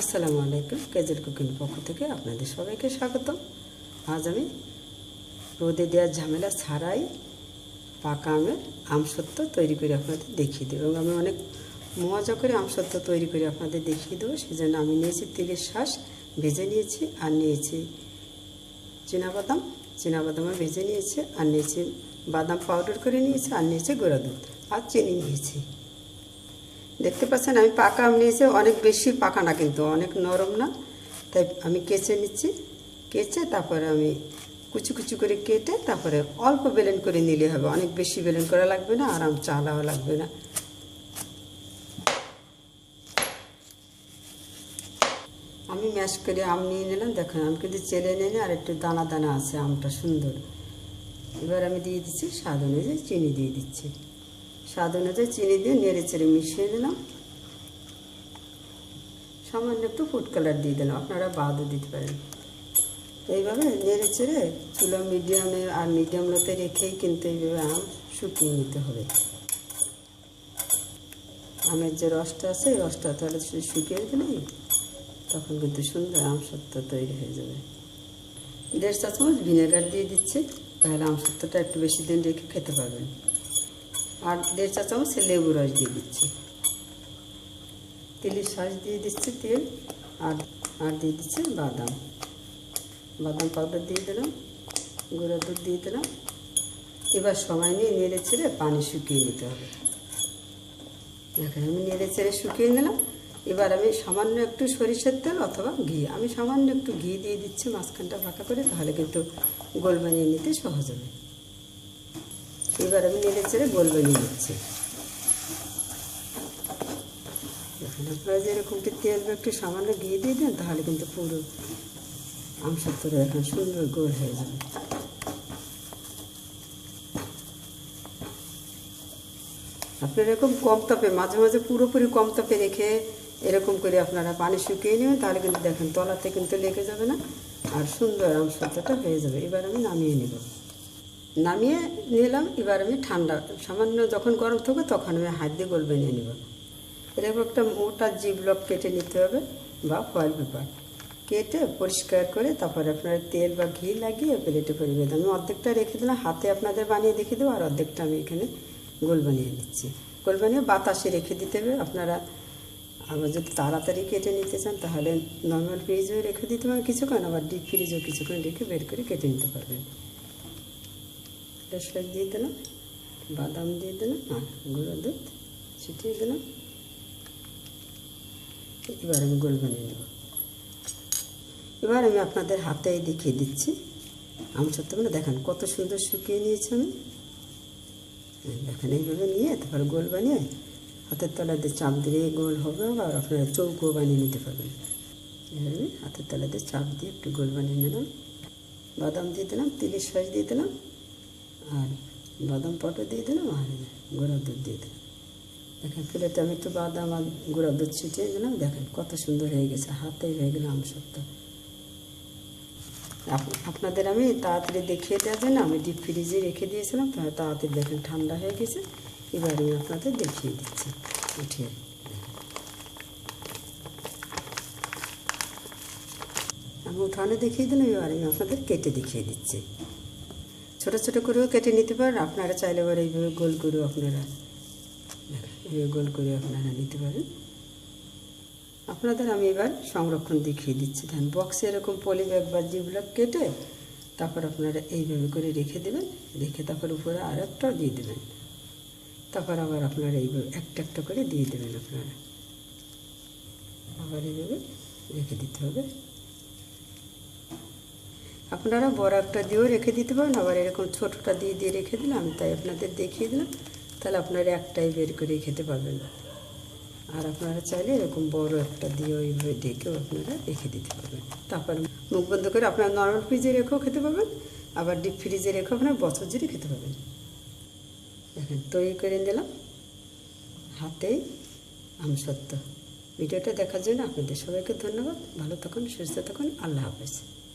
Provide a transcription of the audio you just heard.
আসসালামু আলাইকুম কেজের কুকিং পক্ষ থেকে আপনাদের সবাইকে স্বাগত আজ আমি রোদে দেওয়ার ঝামেলা ছাড়াই পাকা আমের আমসত্ত্ব তৈরি করে আপনাদের দেখিয়ে দেবো এবং আমি অনেক মজা করে আমসত্ত্ব তৈরি করে আপনাদের দেখিয়ে দেবো। সেজন্য আমি নিয়েছি তিলের শ্বাস ভেজে নিয়েছি আর নিয়েছি চীনাবাদাম। চীনাবাদামও ভেজে নিয়েছি আর নিয়েছি বাদাম পাউডার করে নিয়েছি আর নিয়েছি গোড়া দুধ। আর চিনি নিয়েছি। দেখতে পাচ্ছেন, আমি পাকা আম নিয়েছি, অনেক বেশি পাকা না কিন্তু, অনেক নরম না। তাই আমি কেচে নিচ্ছি, কেচে তারপরে আমি কুচি কুচি করে কেটে তারপরে অল্প বেলেন করে নিলে হবে। অনেক বেশি বেলেন করা লাগবে না, আর আম চালাও লাগবে না। আমি ম্যাশ করে আম নিয়ে নিলাম, দেখুন আমি কিন্তু চেলে নিয়ে আর একটু দানা দানা আছে, আমটা সুন্দর। এবার আমি দিয়ে দিচ্ছি স্বাদ অনুযায়ী চিনি দিয়ে দিচ্ছি। স্বাদ অনুযায়ী চিনি দিয়ে নেড়ে চেড়ে মিশিয়ে দিলাম। সামান্য একটু ফুড কালার দিয়ে দিলাম, আপনারা বাদও দিতে পারেন। এইভাবে নেড়ে চেড়ে চুলো মিডিয়ামে আর মিডিয়াম লোতে রেখেই কিন্তু এইভাবে আম শুকিয়ে নিতে হবে। আমের যে রসটা আছে, এই রসটা তাহলে শুকিয়ে দিলেই তখন কিন্তু সুন্দর আম সত্য তৈরি হয়ে যাবে। দেড় চা চামচ ভিনেগার দিয়ে দিচ্ছে, তাহলে আম সত্যটা একটু বেশি দিন রেখে খেতে পারবেন। আর দেড় চা চামচ লেবু রস দিয়ে দিচ্ছি। তেলের সস দিয়ে দিচ্ছি তেল আর আর দিয়ে দিচ্ছি বাদাম। বাদাম পাউডার দিয়ে দিলাম, গুঁড়ো দুধ দিয়ে দিলাম। এবার সময় নিয়ে নেড়ে ছেড়ে পানি শুকিয়ে নিতে হবে। দেখেন আমি নেড়ে ছেড়ে শুকিয়ে নিলাম। এবার আমি সামান্য একটু সরিষার তেল অথবা ঘি। আমি সামান্য একটু ঘি দিয়ে দিচ্ছি মাঝখানটা ফাঁকা করে, তাহলে কিন্তু গোল বানিয়ে নিতে সহজ হবে। এবার আমি নেড়ে চেড়ে গোল বানিয়ে নিচ্ছি। দেখুন আপনারা যেরকম তেল একটু সামান্য ঘি দিয়ে দেন, তাহলে কিন্তু পুরো আমসার আমসত্তরে এখন সুন্দর গোল হয়ে যাবে। আপনারা এরকম কম তাপে, মাঝে মাঝে পুরোপুরি কম তাপে রেখে এরকম করে আপনারা পানি শুকিয়ে নেবেন, তাহলে কিন্তু দেখেন তলাতে কিন্তু লেগে যাবে না, আর সুন্দর আমসত্ত্বটা হয়ে যাবে। এবার আমি নামিয়ে নেব। নামিয়ে নিলাম, এবার আমি ঠান্ডা, সামান্য যখন গরম থাকবে তখন আমি হাত দিয়ে গোল বানিয়ে নেব। এরকম একটা মোটা জিবলক কেটে নিতে হবে বা ফয়েল পেপার কেটে পরিষ্কার করে তারপরে আপনার তেল বা ঘি লাগিয়ে প্লেটে পরিবেশ আমি অর্ধেকটা রেখে দিলাম, হাতে আপনাদের বানিয়ে দেখিয়ে দেবো, আর অর্ধেকটা আমি এখানে গোল বানিয়ে নিচ্ছি। গোল বানিয়ে বাতাসে রেখে দিতে হবে। আপনারা আবার যদি তাড়াতাড়ি কেটে নিতে চান তাহলে নর্মাল ফ্রিজেও রেখে দিতে পারেন কিছুক্ষণ, আবার ডিপ ফ্রিজেও কিছুক্ষণ রেখে বের করে কেটে নিতে পারবেন। পেঁয়াজ দিয়ে দিলাম, বাদাম দিয়ে দিলাম, আর গুঁড়ো দুধ ছিটিয়ে দিলাম। এবার আমি গোল বানিয়ে নেব। এবার আমি আপনাদের হাতে দেখিয়ে দিচ্ছি। আম সত্য দেখেন কত সুন্দর শুকিয়ে নিয়েছি আমি। দেখেন, এইভাবে নিয়ে তারপর গোল বানিয়ে হাতের তলাতে চাপ দিলে গোল হবে আবার আপনারা চৌকো বানিয়ে নিতে পারবেন। এভাবে হাতের তলাতে চাপ দিয়ে একটু গোল বানিয়ে নিলাম। বাদাম দিয়ে দিলাম তিরিশ শ্বাস দিয়ে দিলাম। আর বাদাম পাউডার দিয়ে দিলাম আর গোড়া দুধ দিয়ে দিলাম। দেখেন প্লেটে আমি একটু বাদাম আর গুঁড়া দুধ ছিটিয়ে দিলাম। দেখেন কত সুন্দর হয়ে গেছে, হাতেই হয়ে গেল আম সত্য আপনাদের আমি তাড়াতাড়ি দেখিয়ে দেওয়ার জন্য আমি ডিপ ফ্রিজে রেখে দিয়েছিলাম তাড়াতাড়ি দেখেন ঠান্ডা হয়ে গেছে। এবার আমি আপনাদের দেখিয়ে দিচ্ছি, উঠিয়ে আমি উঠানে দেখিয়ে দিলাম, এবার আমি আপনাদের কেটে দেখিয়ে দিচ্ছি। ছোটো ছোটো করেও কেটে নিতে পারেন। আপনারা চাইলে এবার এইভাবে গোল করেও আপনারা এইভাবে গোল করে আপনারা নিতে পারেন। আপনাদের আমি এবার সংরক্ষণ দেখিয়ে দিচ্ছি। ধান বক্সে এরকম পলি ব্যাগ বা যেগুলো কেটে তারপর আপনারা এইভাবে করে রেখে দেবেন। রেখে তারপর উপরে আর একটাও দিয়ে দেবেন। তারপর আবার আপনারা এইভাবে একটা একটা করে দিয়ে দেবেন আপনারা। আবার এইভাবে রেখে দিতে হবে। আপনারা বড় একটা দিয়েও রেখে দিতে পারেন, আবার এরকম ছোটোটা দিয়ে দিয়ে রেখে দিলাম তাই আপনাদের দেখিয়ে দিলাম। তাহলে আপনারা একটাই বের করে খেতে পারবেন। আর আপনারা চাইলে এরকম বড় একটা দিয়ে ওইভাবে ডেকেও আপনারা রেখে দিতে পারবেন। তারপর মুখ বন্ধ করে আপনারা নর্মাল ফ্রিজে রেখেও খেতে পারবেন, আবার ডিপ ফ্রিজে রেখেও আপনারা বছর জুড়ে খেতে পারবেন। দেখেন, তৈরি করে দিলাম হাতেই আমসত্ত্ব ভিডিওটা দেখার জন্য আপনাদের সবাইকে ধন্যবাদ। ভালো থাকুন, সুস্থ থাকুন। আল্লাহ হাফেজ।